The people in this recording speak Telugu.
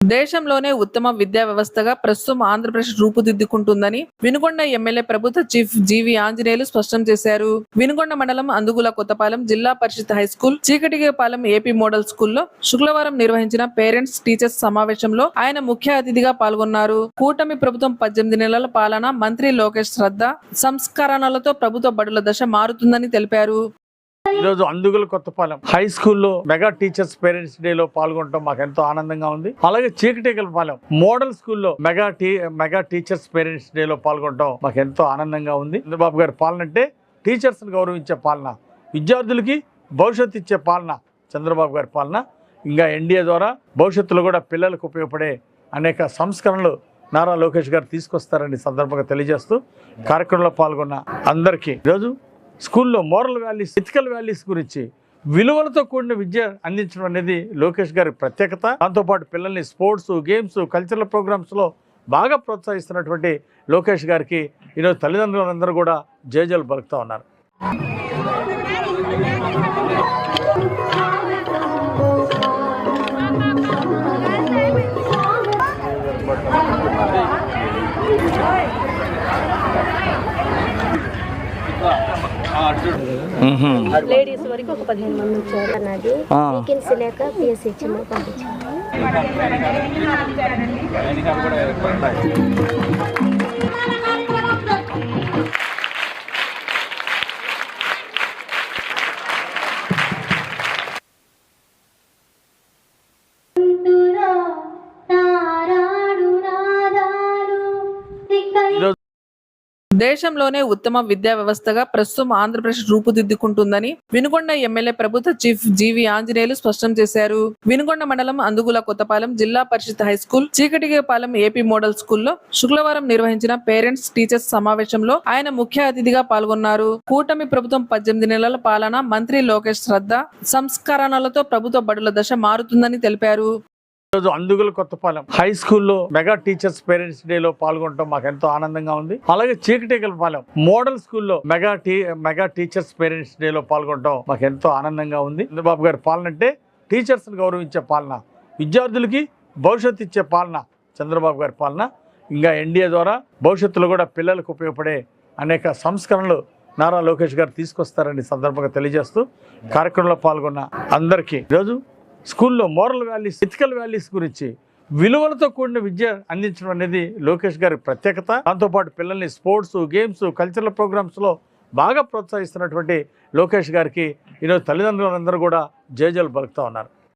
దేశంలోనే ఉత్తమ విద్యా వ్యవస్థగా ప్రస్తుతం ఆంధ్రప్రదేశ్ రూపుదిద్దుకుంటుందని వినుకొండ ఎమ్మెల్యే ప్రభుత్వ చీఫ్ జీవి ఆంజనేయులు స్పష్టం చేశారు. వినుకొండ మండలం Andugula Kothapalem Zilla Parishad high school Cheekatigapalem A P model స్కూల్లో శుక్రవారం నిర్వహించిన పేరెంట్స్ టీచర్స్ సమావేశంలో ఆయన ముఖ్య అతిథిగా పాల్గొన్నారు. కూటమి ప్రభుత్వం పద్దెనిమిది నెలల పాలన మంత్రి లోకేష్ శ్రద్ధ సంస్కరణలతో ప్రభుత్వ బడుల దశ మారుతుందని తెలిపారు. ఈరోజు అందుగుల కొత్తపాలెం. హై స్కూల్లో మెగా టీచర్స్ పేరెంట్స్ డే లో పాల్గొనడం మాకు ఎంతో ఆనందంగా ఉంది. అలాగే చీకటికలపాలెం మోడల్ స్కూల్లో మెగా టీ మెగా టీచర్స్ పేరెంట్స్ డే లో పాల్గొనడం మాకు ఎంతో ఆనందంగా ఉంది. చంద్రబాబు గారి పాలన అంటే టీచర్స్ గౌరవించే పాలన విద్యార్థులకి భవిష్యత్తు ఇచ్చే పాలన చంద్రబాబు గారి పాలన. ఇంకా ఎన్డీఏ ద్వారా భవిష్యత్తులో కూడా పిల్లలకు ఉపయోగపడే అనేక సంస్కరణలు నారా లోకేష్ గారు తీసుకొస్తారని సందర్భంగా తెలియజేస్తూ కార్యక్రమంలో పాల్గొన్న అందరికీ ఈరోజు స్కూల్లో మోరల్ వాల్యూస్ ఎథికల్ వాల్యూస్ గురించి విలువలతో కూడిన విద్య అందించడం అనేది లోకేష్ గారి ప్రత్యేకత. దాంతోపాటు పిల్లల్ని స్పోర్ట్స్ గేమ్స్ కల్చరల్ ప్రోగ్రామ్స్లో బాగా ప్రోత్సహిస్తున్నటువంటి లోకేష్ గారికి ఈరోజు తల్లిదండ్రులందరూ కూడా జయజలు పలుకుతూ ఉన్నారు. లేడీస్ వరకు ఒక పదిహేను మంది వచ్చారు. అన్నది వేకెన్సీ లేక పిఎస్సి ఇచ్చింది పంపించారు. దేశంలోనే ఉత్తమ విద్యా వ్యవస్థగా ప్రస్తుతం ఆంధ్రప్రదేశ్ రూపుదిద్దుకుంటుందని వినుకొండ ఎమ్మెల్యే ప్రభుత్వ చీఫ్ జీవి ఆంజనేయులు స్పష్టం చేశారు. వినుకొండ మండలం Andugula Kothapalem Zilla Parishad high school Cheekatigapalem A P model స్కూల్లో శుక్రవారం నిర్వహించిన పేరెంట్స్ టీచర్స్ సమావేశంలో ఆయన ముఖ్య అతిథిగా పాల్గొన్నారు. కూటమి ప్రభుత్వం పద్దెనిమిది నెలల పాలన మంత్రి లోకేష్ శ్రద్ధ సంస్కరణలతో ప్రభుత్వ బడుల దశ మారుతుందని తెలిపారు. ఈరోజు అందుగుల కొత్తపాలెం హై స్కూల్లో మెగా టీచర్స్ పేరెంట్స్ డే లో పాల్గొనడం మాకు ఎంతో ఆనందంగా ఉంది. అలాగే చీకటికలపాలెం మోడల్ స్కూల్లో మెగా టీ మెగా టీచర్స్ పేరెంట్స్ డే లో పాల్గొనడం మాకు ఎంతో ఆనందంగా ఉంది. చంద్రబాబు గారి పాలన అంటే టీచర్స్ని గౌరవించే పాలన విద్యార్థులకి భవిష్యత్తు ఇచ్చే పాలన చంద్రబాబు గారి పాలన. ఇంకా ఎన్డీఏ ద్వారా భవిష్యత్తులో కూడా పిల్లలకు ఉపయోగపడే అనేక సంస్కరణలు నారా లోకేష్ గారు తీసుకొస్తారని సందర్భంగా తెలియజేస్తూ కార్యక్రమంలో పాల్గొన్న అందరికీ ఈరోజు స్కూల్లో మోరల్ వాల్యూస్ ఎథికల్ వాల్యూస్ గురించి విలువలతో కూడిన విద్య అందించడం అనేది లోకేష్ గారి ప్రత్యేకత. దాంతోపాటు పిల్లల్ని స్పోర్ట్స్ గేమ్స్ కల్చరల్ ప్రోగ్రామ్స్లో బాగా ప్రోత్సహిస్తున్నటువంటి లోకేష్ గారికి ఈరోజు తల్లిదండ్రులందరూ కూడా జేజలు పలుకుతూ ఉన్నారు.